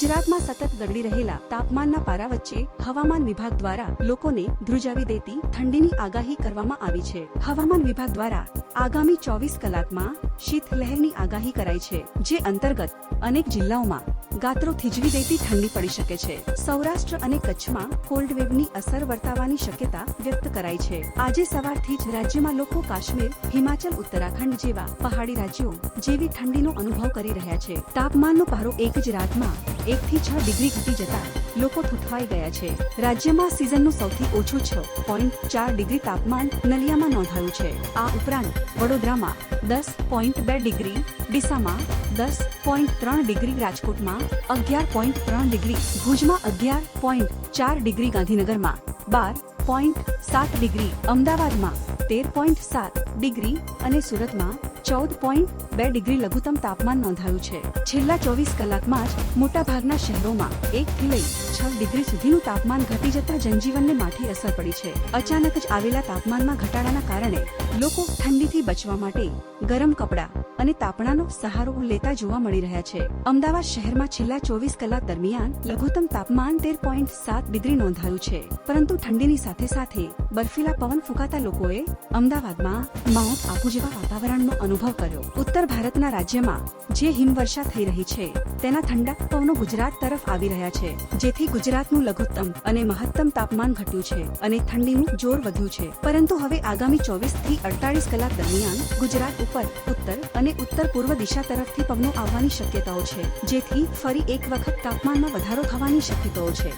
ગુજરાતમાં સતત ગગડી રહેલા તાપમાનના પારા વચ્ચે હવામાન વિભાગ દ્વારા લોકોને ધ્રુજાવી દેતી ઠંડીની આગાહી કરવામાં આવી છે. હવામાન વિભાગ દ્વારા આગામી ચોવીસ કલાકમાં શીતલહેરની આગાહી કરાઈ છે, જે અંતર્ગત અનેક જિલ્લાઓમાં ગાત્રો થીજવી દેતી ઠંડી પડી શકે છે. સૌરાષ્ટ્ર અને કચ્છમાં કોલ્ડ વેવની અસર વર્તાવાની શક્યતા વ્યક્ત કરાઈ છે. આજે સવારથી જ રાજ્યમાં લોકો કાશ્મીર, હિમાચલ, ઉત્તરાખંડ જેવા પહાડી રાજ્યો જેવી ઠંડીનો અનુભવ કરી રહ્યા છે. તાપમાનનો પારો એક જ રાતમાં એક થી છ ડિગ્રી ઘટી જતા લોકો ઠૂઠવાઈ ગયા છે. રાજ્યમાં સિઝનનું સૌથી ઓછું છ પોઈન્ટ ચાર ડિગ્રી તાપમાન નલિયામાં નોંધાયું છે. આ ઉપરાંત વડોદરામાં દસ પોઈન્ટ બે ડિગ્રી, ડીસામાં દસ પોઈન્ટ ત્રણ ડિગ્રી, રાજકોટમાં અગિયાર પોઈન્ટ ત્રણ ડિગ્રી, ભુજમાં અગિયાર પોઈન્ટ ચાર ડિગ્રી, ગાંધીનગરમાં બાર પોઈન્ટ સાત ડિગ્રી, અમદાવાદમાં તેર પોઈન્ટ સાત ડિગ્રી અને સુરતમાં ચૌદ પોઈન્ટ બે ડિગ્રી લઘુત્તમ તાપમાન નોંધાયું છે. છેલ્લા ચોવીસ કલાકમાં જ મોટાભાગના શહેરોમાં એકથી લઈ છ ડિગ્રી સુધીનું તાપમાન ઘટી જતા જનજીવનને માઠી અસર પડી છે. અચાનક જ આવેલા તાપમાનમાં ઘટાડાના કારણે લોકો ઠંડીથી બચવા માટે ગરમ કપડાં અને તાપણાનો સહારો લેતા જોવા મળી રહ્યા છે. અમદાવાદ શહેરમાં છેલ્લા ચોવીસ કલાક દરમિયાન લઘુત્તમ તાપમાન તેર પોઈન્ટ સાત ડિગ્રી નોંધાયું છે. પરંતુ ઠંડીની સાથે સાથે બર્ફીલા પવન ફૂંકાતા લોકોએ અમદાવાદમાં માઉન્ટ આબુ જેવા વાતાવરણનો અનુભવ કર્યો. ઉત્તર ભારતના રાજ્યમાં જે હિમવર્ષા થઈ રહી છે, તેના ઠંડા પવનો ગુજરાત તરફ આવી રહ્યા છે. જેથી ગુજરાતનું લઘુત્તમ અને મહત્તમ તાપમાન ઘટ્યું છે અને ઠંડીનું જોર વધ્યું છે. પરંતુ હવે આગામી ચોવીસથી અડતાલીસ કલાક દરમિયાન ગુજરાત ઉપર ઉત્તર અને ઉત્તર પૂર્વ દિશા તરફથી પવનો આવવાની શક્યતાઓ છે, જેથી ફરી એક વખત તાપમાનમાં વધારો થવાની શક્યતાઓ છે.